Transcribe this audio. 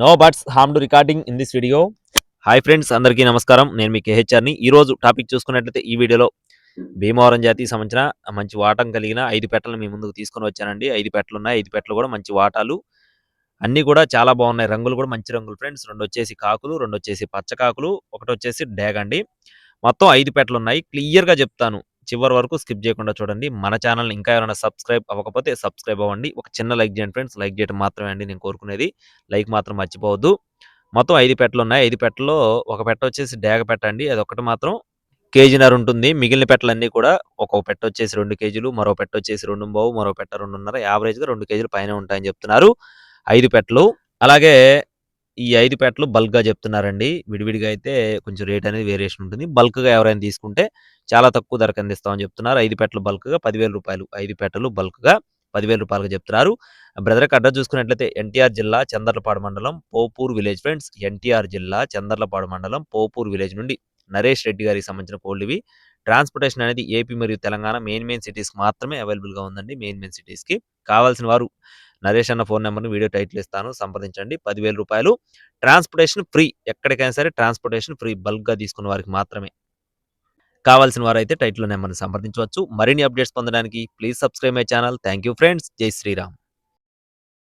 No buts harm to recording in this video hi friends అందరికీ నమస్కారం. నేను మీ కేహెచ్ఆర్ని ఈ రోజు టాపిక్ చూసుకున్నట్లయితే ఈ వీడియోలో భీమవరం జాతికి సంబంధించిన మంచి వాటం కలిగిన ఐదు పెట్టలను మీ ముందుకు తీసుకొని వచ్చానండి. ఐదు పెట్టలు ఉన్నాయి. ఐదు పెట్టలు కూడా మంచి వాటాలు. అన్నీ కూడా చాలా బాగున్నాయి. రంగులు కూడా మంచి రంగులు ఫ్రెండ్స్ రెండు వచ్చేసి కాకులు రెండు వచ్చేసి పచ్చ కాకులు ఒకటి వచ్చేసి డ్యాగ్ అండి. మొత్తం ఐదు పెట్టలు ఉన్నాయి. క్లియర్గా చెప్తాను. చివరి వరకు స్కిప్ చేయకుండా చూడండి. మన ఛానల్ ఇంకా ఎవరైనా సబ్స్క్రైబ్ అవ్వకపోతే సబ్స్క్రైబ్ అవ్వండి. ఒక చిన్న లైక్ చేయండి ఫ్రెండ్స్. లైక్ చేయడం మాత్రమే అండి నేను కోరుకునేది. లైక్ మాత్రం మర్చిపోవద్దు. మొత్తం ఐదు పెట్టలు ఉన్నాయి. ఐదు పెట్టలో ఒక పెట్ట వచ్చేసి డేగ పెట్ట అండి. అది ఒకటి మాత్రం కేజీన్నర ఉంటుంది. మిగిలిన పెట్టలన్నీ కూడా ఒక పెట్ట వచ్చేసి రెండు కేజీలు మరో పెట్ట వచ్చేసి రెండు బావు మరో పెట్ట రెండున్నర. యావరేజ్గా రెండు కేజీలు పైన ఉంటాయని చెప్తున్నారు. ఐదు పెట్టలు. అలాగే ఈ ఐదు పెట్టలు బల్క్గా చెప్తున్నారండి. విడివిడిగా అయితే కొంచెం రేట్ అనేది వేరియేషన్ ఉంటుంది. బల్క్గా ఎవరైనా తీసుకుంటే చాలా తక్కువ ధరకు అందిస్తామని చెప్తున్నారు. ఐదు పెట్టలు బల్క్గా పదివేల రూపాయలు. ఐదు పెట్టలు బల్క్గా పదివేల రూపాయలుగా చెప్తున్నారు. బ్రదర్కి అడ్రస్ చూసుకున్నట్లయితే ఎన్టీఆర్ జిల్లా చందర్లపాడు మండలం పోపూర్ విలేజ్ ఫ్రెండ్స్ ఎన్టీఆర్ జిల్లా చందర్లపాడు మండలం పోపూర్ విలేజ్ నుండి నరేష్ రెడ్డి గారికి సంబంధించిన కోళ్ళు ఇవి. ట్రాన్స్పోర్టేషన్ అనేది ఏపీ మరియు తెలంగాణ మెయిన్ మెయిన్ సిటీస్కి మాత్రమే అవైలబుల్గా ఉందండి. మెయిన్ మెయిన్ సిటీస్కి కావాల్సిన వారు నరేష్ అన్న ఫోన్ నెంబర్ని వీడియో టైటిల్ ఇస్తాను సంప్రదించండి. పదివేల రూపాయలు ట్రాన్స్పోర్టేషన్ ఫ్రీ ఎక్కడికైనా సరే ట్రాన్స్పోర్టేషన్ ఫ్రీ బల్క్గా తీసుకున్న వారికి మాత్రమే. కావాల్సిన వారు అయితే టైటిల్ నెంబర్ని సంప్రదించవచ్చు. మరిన్ని అప్డేట్స్ పొందడానికి please subscribe my channel. Thank you friends. జై శ్రీరామ్.